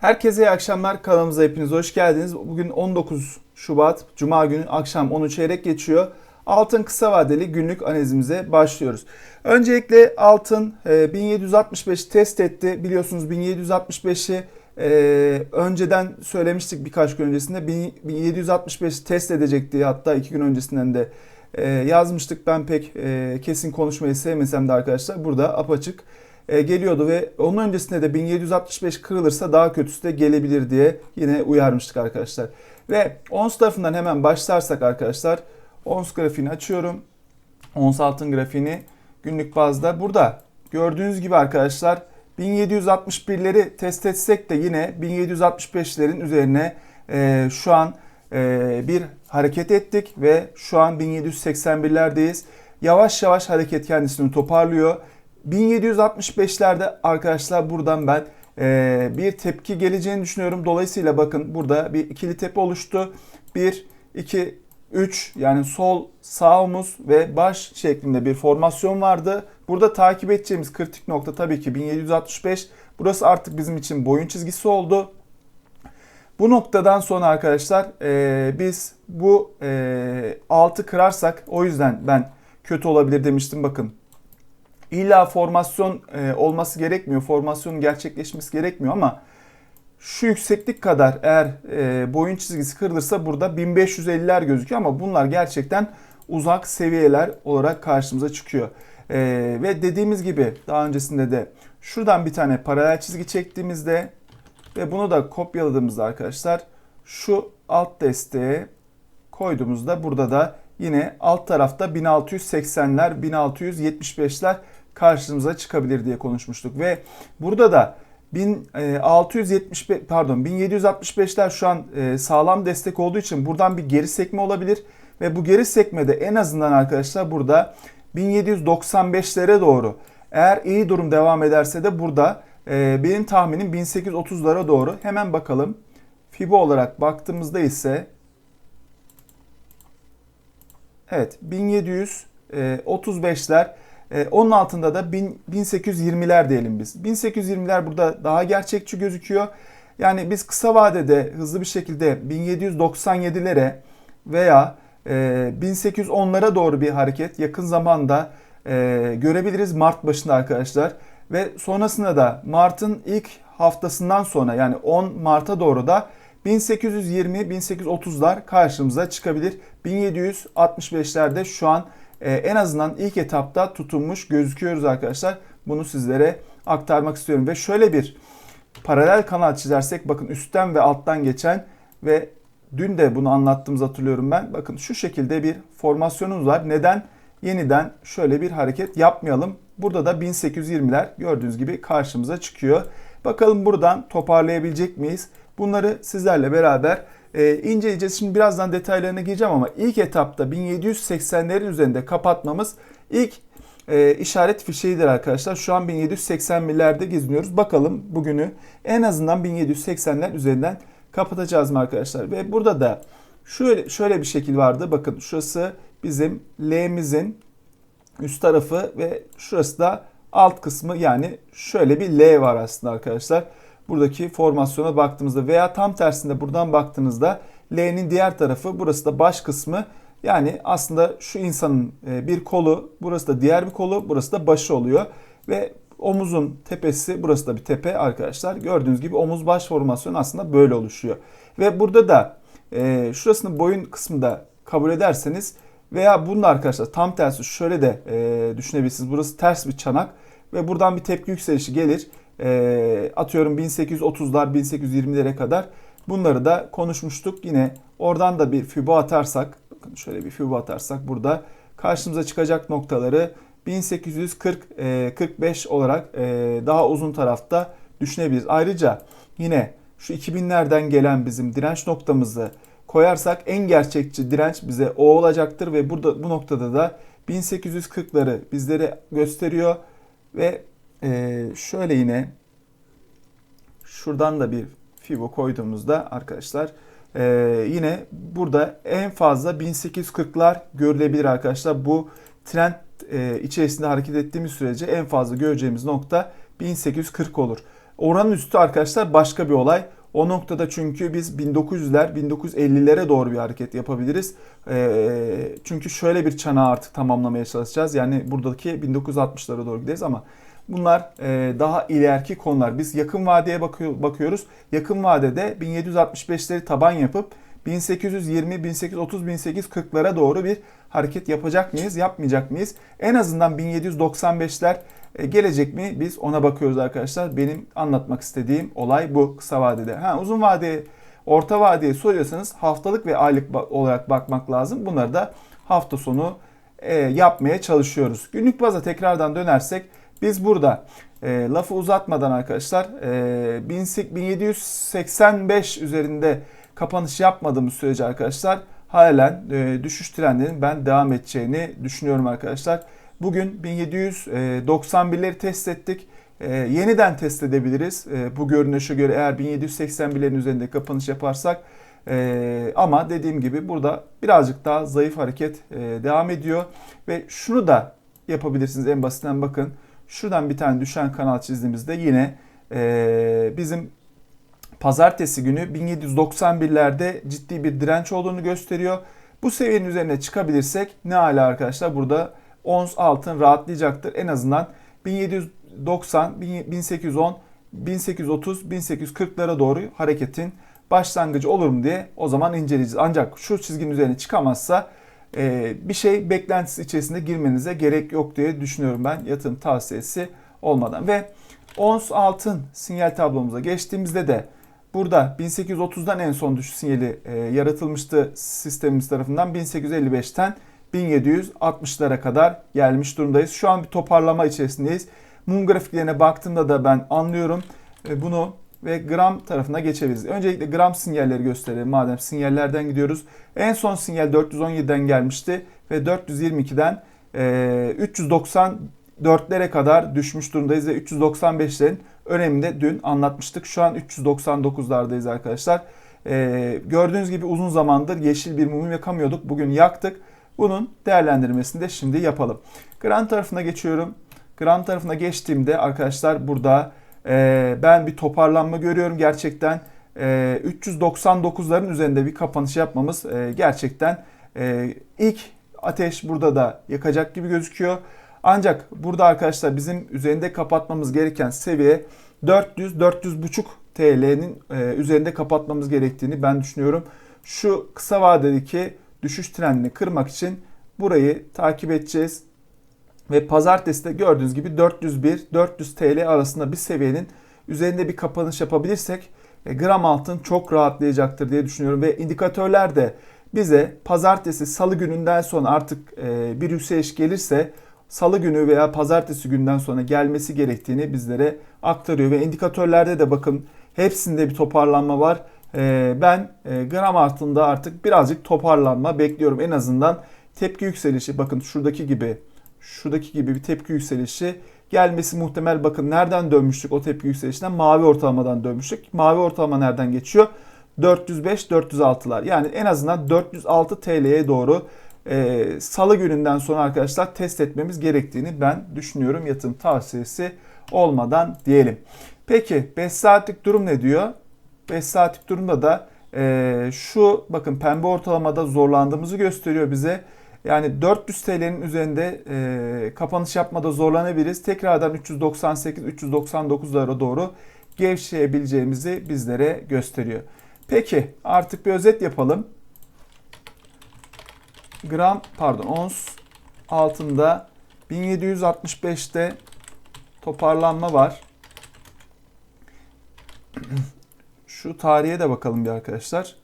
Herkese iyi akşamlar. Kanalımıza hepiniz hoş geldiniz. Bugün 19 Şubat Cuma günü akşam 10'u çeyrek geçiyor. Altın kısa vadeli günlük analizimize başlıyoruz. Öncelikle altın e, 1765 test etti. Biliyorsunuz 1765'i e, önceden söylemiştik birkaç gün öncesinde. 1765 test edecekti hatta iki gün öncesinden de e, yazmıştık. Ben pek e, kesin konuşmayı sevmesem de arkadaşlar burada apaçık e, geliyordu ve onun öncesinde de 1765 kırılırsa daha kötüsü de gelebilir diye yine uyarmıştık arkadaşlar. Ve ons tarafından hemen başlarsak arkadaşlar ons grafiğini açıyorum. Ons altın grafiğini günlük bazda burada gördüğünüz gibi arkadaşlar 1761'leri test etsek de yine 1765'lerin üzerine e, şu an e, bir hareket ettik ve şu an 1781'lerdeyiz. Yavaş yavaş hareket kendisini toparlıyor 1765'lerde arkadaşlar buradan ben e, bir tepki geleceğini düşünüyorum. Dolayısıyla bakın burada bir ikili tepe oluştu. 1, 2, 3 yani sol sağ omuz ve baş şeklinde bir formasyon vardı. Burada takip edeceğimiz kritik nokta tabii ki 1765. Burası artık bizim için boyun çizgisi oldu. Bu noktadan sonra arkadaşlar e, biz bu e, altı kırarsak o yüzden ben kötü olabilir demiştim bakın. İlla formasyon e, olması gerekmiyor. Formasyonun gerçekleşmesi gerekmiyor ama şu yükseklik kadar eğer e, boyun çizgisi kırılırsa burada 1550'ler gözüküyor ama bunlar gerçekten uzak seviyeler olarak karşımıza çıkıyor. E, ve dediğimiz gibi daha öncesinde de şuradan bir tane paralel çizgi çektiğimizde ve bunu da kopyaladığımızda arkadaşlar şu alt desteğe koyduğumuzda burada da yine alt tarafta 1680'ler 1675'ler karşımıza çıkabilir diye konuşmuştuk. Ve burada da 1675 e, pardon 1765'ler şu an e, sağlam destek olduğu için buradan bir geri sekme olabilir. Ve bu geri sekmede en azından arkadaşlar burada 1795'lere doğru eğer iyi durum devam ederse de burada e, benim tahminim 1830'lara doğru. Hemen bakalım. Fibo olarak baktığımızda ise evet 1735'ler ee, onun altında da 1820'ler diyelim biz. 1820'ler burada daha gerçekçi gözüküyor. Yani biz kısa vadede hızlı bir şekilde 1797'lere veya 1810'lara e, doğru bir hareket yakın zamanda e, görebiliriz Mart başında arkadaşlar. Ve sonrasında da Mart'ın ilk haftasından sonra yani 10 Mart'a doğru da 1820-1830'lar karşımıza çıkabilir. 1765'lerde şu an e, en azından ilk etapta tutunmuş gözüküyoruz arkadaşlar. Bunu sizlere aktarmak istiyorum. Ve şöyle bir paralel kanal çizersek bakın üstten ve alttan geçen ve dün de bunu anlattığımızı hatırlıyorum ben. Bakın şu şekilde bir formasyonumuz var. Neden? Yeniden şöyle bir hareket yapmayalım. Burada da 1820'ler gördüğünüz gibi karşımıza çıkıyor. Bakalım buradan toparlayabilecek miyiz? Bunları sizlerle beraber e, inceleyeceğiz. Şimdi birazdan detaylarına gireceğim ama ilk etapta 1780'lerin üzerinde kapatmamız ilk e, işaret fişeğidir arkadaşlar. Şu an 1780'lerde geziniyoruz. Bakalım bugünü en azından 1780'ler üzerinden kapatacağız mı arkadaşlar? Ve burada da şöyle şöyle bir şekil vardı. Bakın şurası bizim L'mizin üst tarafı ve şurası da alt kısmı yani şöyle bir L var aslında arkadaşlar buradaki formasyona baktığımızda veya tam tersinde buradan baktığınızda L'nin diğer tarafı burası da baş kısmı. Yani aslında şu insanın e, bir kolu burası da diğer bir kolu burası da başı oluyor. Ve omuzun tepesi burası da bir tepe arkadaşlar. Gördüğünüz gibi omuz baş formasyonu aslında böyle oluşuyor. Ve burada da e, şurasının boyun kısmı da kabul ederseniz veya bunu da arkadaşlar tam tersi şöyle de e, düşünebilirsiniz. Burası ters bir çanak ve buradan bir tepki yükselişi gelir e, atıyorum 1830'lar 1820'lere kadar bunları da konuşmuştuk. Yine oradan da bir fübo atarsak bakın şöyle bir fübo atarsak burada karşımıza çıkacak noktaları 1840 e, 45 olarak e, daha uzun tarafta düşünebiliriz. Ayrıca yine şu 2000'lerden gelen bizim direnç noktamızı koyarsak en gerçekçi direnç bize o olacaktır ve burada bu noktada da 1840'ları bizlere gösteriyor ve ee, şöyle yine şuradan da bir Fibo koyduğumuzda arkadaşlar e, yine burada en fazla 1840'lar görülebilir arkadaşlar. Bu trend e, içerisinde hareket ettiğimiz sürece en fazla göreceğimiz nokta 1840 olur. Oranın üstü arkadaşlar başka bir olay. O noktada çünkü biz 1900'ler, 1950'lere doğru bir hareket yapabiliriz. Ee, çünkü şöyle bir çanağı artık tamamlamaya çalışacağız. Yani buradaki 1960'lara doğru gideriz ama bunlar e, daha ileriki konular. Biz yakın vadeye bakıyor, bakıyoruz. Yakın vadede 1765'leri taban yapıp 1820, 1830, 1840'lara doğru bir hareket yapacak mıyız, yapmayacak mıyız? En azından 1795'ler e, gelecek mi? Biz ona bakıyoruz arkadaşlar. Benim anlatmak istediğim olay bu kısa vadede. Ha, uzun vadeye, orta vadeye soruyorsanız haftalık ve aylık olarak bakmak lazım. Bunları da hafta sonu e, yapmaya çalışıyoruz. Günlük baza tekrardan dönersek biz burada e, lafı uzatmadan arkadaşlar e, 1785 üzerinde kapanış yapmadığımız sürece arkadaşlar halen e, düşüş trendinin ben devam edeceğini düşünüyorum arkadaşlar. Bugün 1791'leri test ettik. E, yeniden test edebiliriz. E, bu görünüşe göre eğer 1781'lerin üzerinde kapanış yaparsak. E, ama dediğim gibi burada birazcık daha zayıf hareket e, devam ediyor. Ve şunu da yapabilirsiniz en basitinden bakın. Şuradan bir tane düşen kanal çizdiğimizde yine e, bizim pazartesi günü 1791'lerde ciddi bir direnç olduğunu gösteriyor. Bu seviyenin üzerine çıkabilirsek ne hala arkadaşlar burada ons altın rahatlayacaktır. En azından 1790, 1810, 1830, 1840'lara doğru hareketin başlangıcı olur mu diye o zaman inceleyeceğiz. Ancak şu çizginin üzerine çıkamazsa e, bir şey beklentisi içerisinde girmenize gerek yok diye düşünüyorum ben yatırım tavsiyesi olmadan. Ve ons altın sinyal tablomuza geçtiğimizde de burada 1830'dan en son düşüş sinyali e, yaratılmıştı sistemimiz tarafından 1855'ten 1760'lara kadar gelmiş durumdayız. Şu an bir toparlama içerisindeyiz. Mum grafiklerine baktığımda da ben anlıyorum e, bunu ve gram tarafına geçebiliriz. Öncelikle gram sinyalleri gösterelim madem sinyallerden gidiyoruz. En son sinyal 417'den gelmişti ve 422'den e, 394'lere kadar düşmüş durumdayız ve 395'lerin öneminde dün anlatmıştık. Şu an 399'lardayız arkadaşlar. E, gördüğünüz gibi uzun zamandır yeşil bir mum yakamıyorduk. Bugün yaktık. Bunun değerlendirmesini de şimdi yapalım. Gram tarafına geçiyorum. Gram tarafına geçtiğimde arkadaşlar burada e, ben bir toparlanma görüyorum. Gerçekten e, 399'ların üzerinde bir kapanış yapmamız e, gerçekten e, ilk ateş burada da yakacak gibi gözüküyor. Ancak burada arkadaşlar bizim üzerinde kapatmamız gereken seviye 400 400 TL'nin e, üzerinde kapatmamız gerektiğini ben düşünüyorum. Şu kısa vadedeki düşüş trendini kırmak için burayı takip edeceğiz. Ve pazartesi de gördüğünüz gibi 401-400 TL arasında bir seviyenin üzerinde bir kapanış yapabilirsek e, gram altın çok rahatlayacaktır diye düşünüyorum. Ve indikatörler de bize pazartesi salı gününden sonra artık e, bir yükseliş gelirse salı günü veya pazartesi günden sonra gelmesi gerektiğini bizlere aktarıyor. Ve indikatörlerde de bakın hepsinde bir toparlanma var. E, ben gram altında artık birazcık toparlanma bekliyorum. En azından tepki yükselişi bakın şuradaki gibi şuradaki gibi bir tepki yükselişi gelmesi muhtemel. Bakın nereden dönmüştük o tepki yükselişinden? Mavi ortalamadan dönmüştük. Mavi ortalama nereden geçiyor? 405-406'lar. Yani en azından 406 TL'ye doğru e, salı gününden sonra arkadaşlar test etmemiz gerektiğini ben düşünüyorum. Yatırım tavsiyesi olmadan diyelim. Peki 5 saatlik durum ne diyor? 5 saatlik durumda da e, şu bakın pembe ortalamada zorlandığımızı gösteriyor bize. Yani 400 TL'nin üzerinde e, kapanış yapmada zorlanabiliriz. Tekrardan 398-399'lara doğru gevşeyebileceğimizi bizlere gösteriyor. Peki artık bir özet yapalım. Gram pardon ons altında 1765'te toparlanma var. Şu tarihe de bakalım bir arkadaşlar.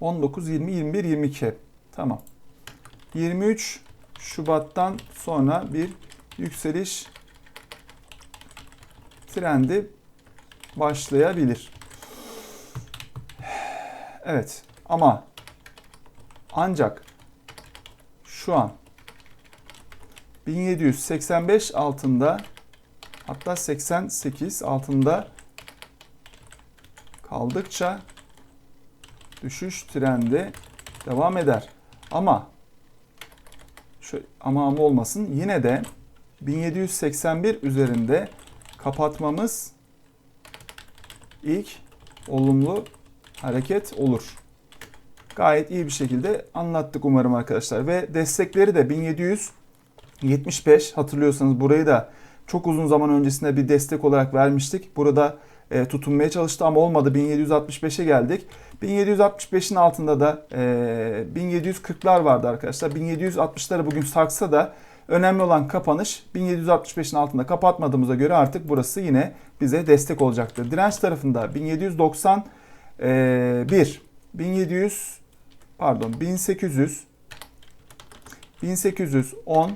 19, 20, 21, 22. Tamam. 23 Şubat'tan sonra bir yükseliş trendi başlayabilir. Evet ama ancak şu an 1785 altında hatta 88 altında kaldıkça düşüş trendi devam eder. Ama şu, ama ama olmasın yine de 1781 üzerinde kapatmamız ilk olumlu hareket olur. Gayet iyi bir şekilde anlattık umarım arkadaşlar. Ve destekleri de 1775 hatırlıyorsanız burayı da çok uzun zaman öncesinde bir destek olarak vermiştik. Burada e, tutunmaya çalıştı ama olmadı. 1765'e geldik. 1765'in altında da e, 1740'lar vardı arkadaşlar. 1760'ları bugün sarksa da önemli olan kapanış 1765'in altında kapatmadığımıza göre artık burası yine bize destek olacaktır. Direnç tarafında 1791, 1700 pardon 1800 1810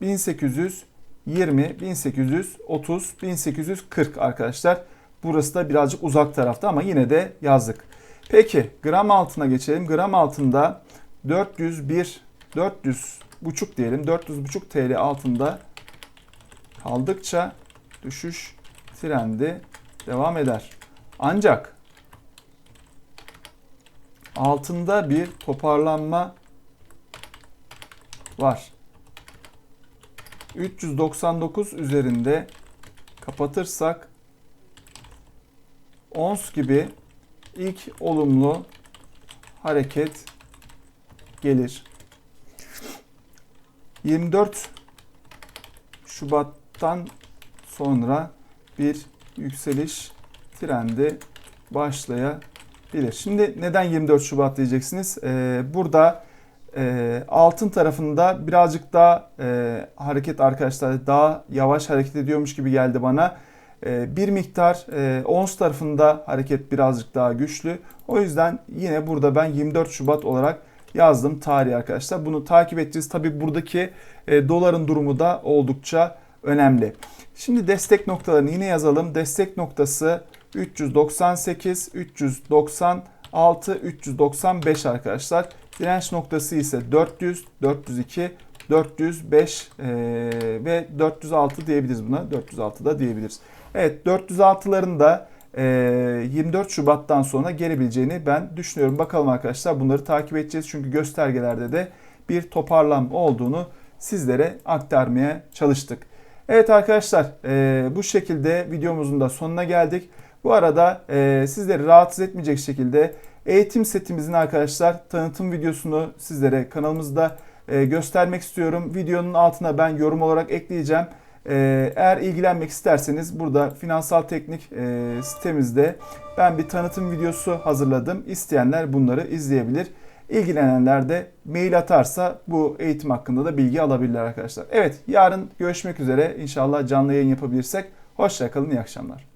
1820 1830 1840 arkadaşlar. Burası da birazcık uzak tarafta ama yine de yazdık. Peki gram altına geçelim. Gram altında 401 400 buçuk diyelim 400 buçuk TL altında kaldıkça düşüş trendi devam eder. Ancak altında bir toparlanma var. 399 üzerinde kapatırsak ons gibi ilk olumlu hareket gelir. 24 Şubat'tan sonra bir yükseliş trendi başlayabilir. Şimdi neden 24 Şubat diyeceksiniz? Ee, burada e, altın tarafında birazcık daha e, hareket arkadaşlar daha yavaş hareket ediyormuş gibi geldi bana. E, bir miktar e, ons tarafında hareket birazcık daha güçlü. O yüzden yine burada ben 24 Şubat olarak yazdım tarihi arkadaşlar. Bunu takip edeceğiz. Tabi buradaki e, doların durumu da oldukça önemli. Şimdi destek noktalarını yine yazalım. Destek noktası 398, 396, 395 arkadaşlar. Direnç noktası ise 400, 402, 405 e, ve 406 diyebiliriz buna. 406 da diyebiliriz. Evet 406'ların da e, 24 Şubat'tan sonra gelebileceğini ben düşünüyorum. Bakalım arkadaşlar bunları takip edeceğiz. Çünkü göstergelerde de bir toparlanma olduğunu sizlere aktarmaya çalıştık. Evet arkadaşlar e, bu şekilde videomuzun da sonuna geldik. Bu arada e, sizleri rahatsız etmeyecek şekilde eğitim setimizin arkadaşlar tanıtım videosunu sizlere kanalımızda e, göstermek istiyorum. Videonun altına ben yorum olarak ekleyeceğim. E, eğer ilgilenmek isterseniz burada finansal teknik e, sitemizde ben bir tanıtım videosu hazırladım. İsteyenler bunları izleyebilir. İlgilenenler de mail atarsa bu eğitim hakkında da bilgi alabilirler arkadaşlar. Evet yarın görüşmek üzere. İnşallah canlı yayın yapabilirsek. Hoşçakalın, iyi akşamlar.